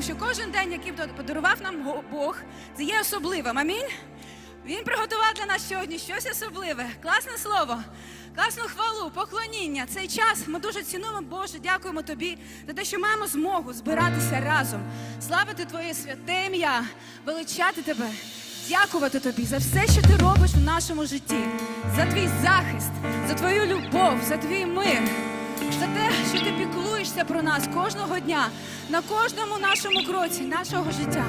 тому що кожен день, який подарував нам Бог, це є особливим. Амінь. Він приготував для нас сьогодні щось особливе. Класне слово, класну хвалу, поклоніння. Цей час ми дуже цінуємо, Боже. Дякуємо тобі за те, що маємо змогу збиратися разом, славити Твоє святе ім'я, величати тебе. Дякувати тобі за все, що ти робиш в нашому житті, за твій захист, за твою любов, за твій мир, за те, що ти піклуєшся про нас кожного дня, на кожному нашому кроці нашого життя.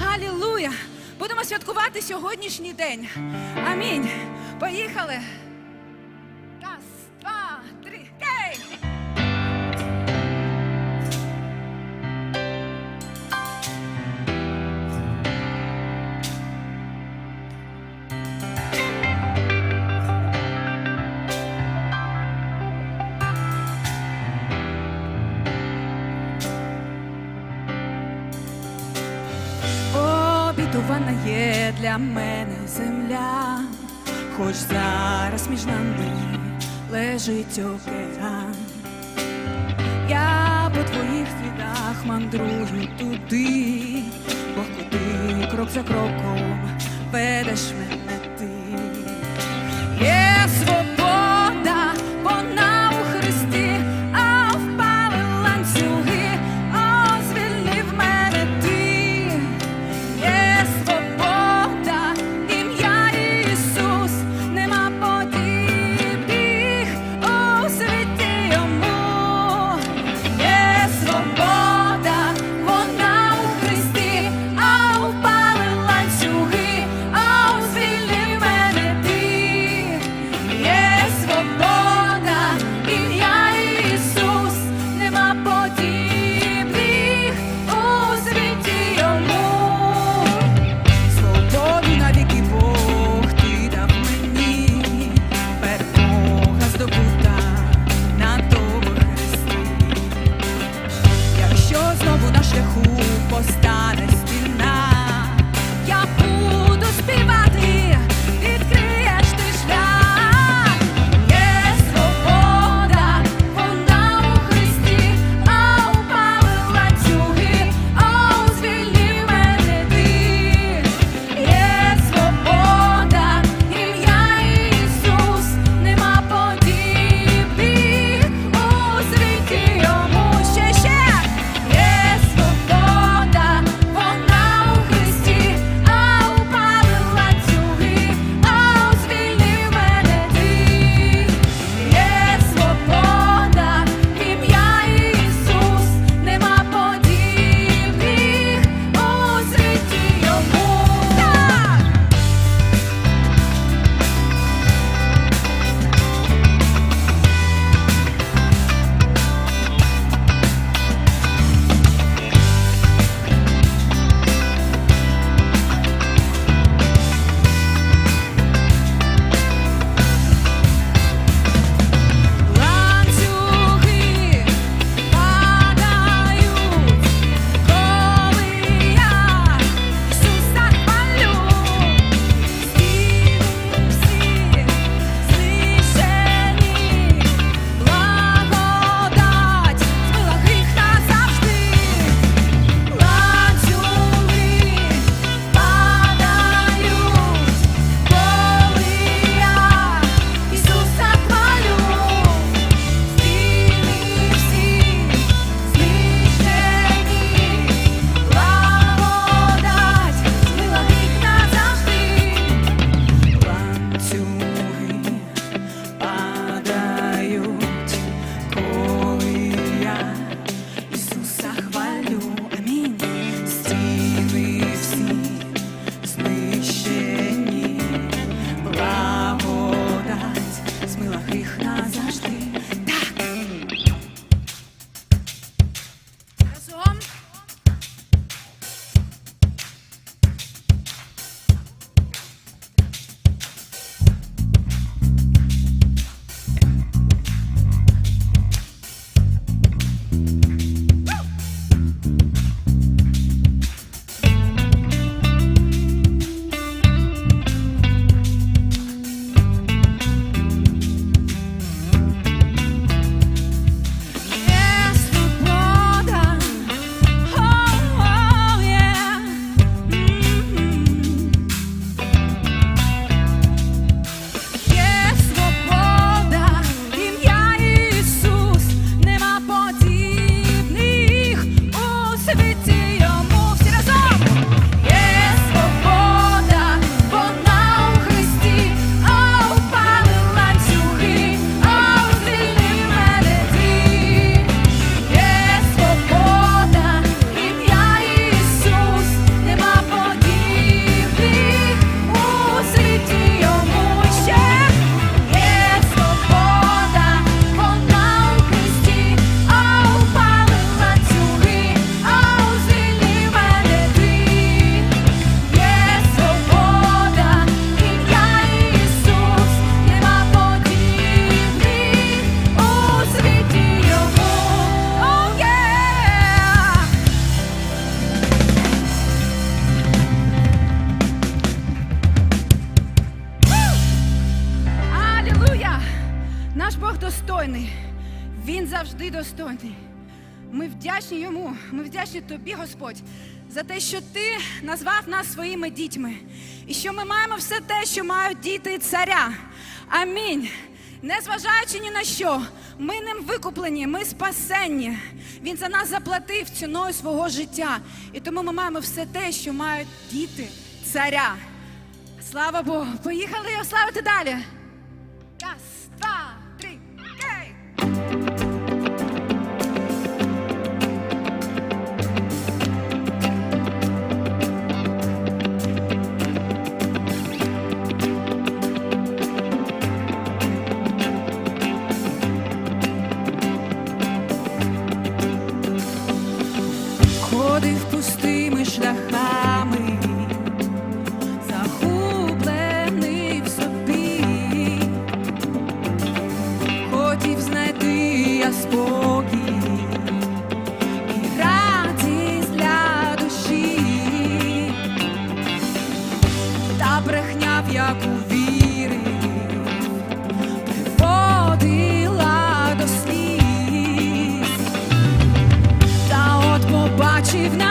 Галілуя! Будемо святкувати сьогоднішній день. Амінь. Поїхали. Обітована є для мене земля, хоч зараз між нами лежить океан. Я по твоїх слідах мандрую туди, бо куди крок за кроком ведеш мене достойний. Ми вдячні йому, ми вдячні тобі, Господь, за те, що ти назвав нас своїми дітьми, і що ми маємо все те, що мають діти царя. Амінь. Незважаючи ні на що, ми ним викуплені, ми спасенні. Він за нас заплатив ціною свого життя. І тому ми маємо все те, що мають діти царя. Слава Богу! Поїхали його славити далі. чи в нас.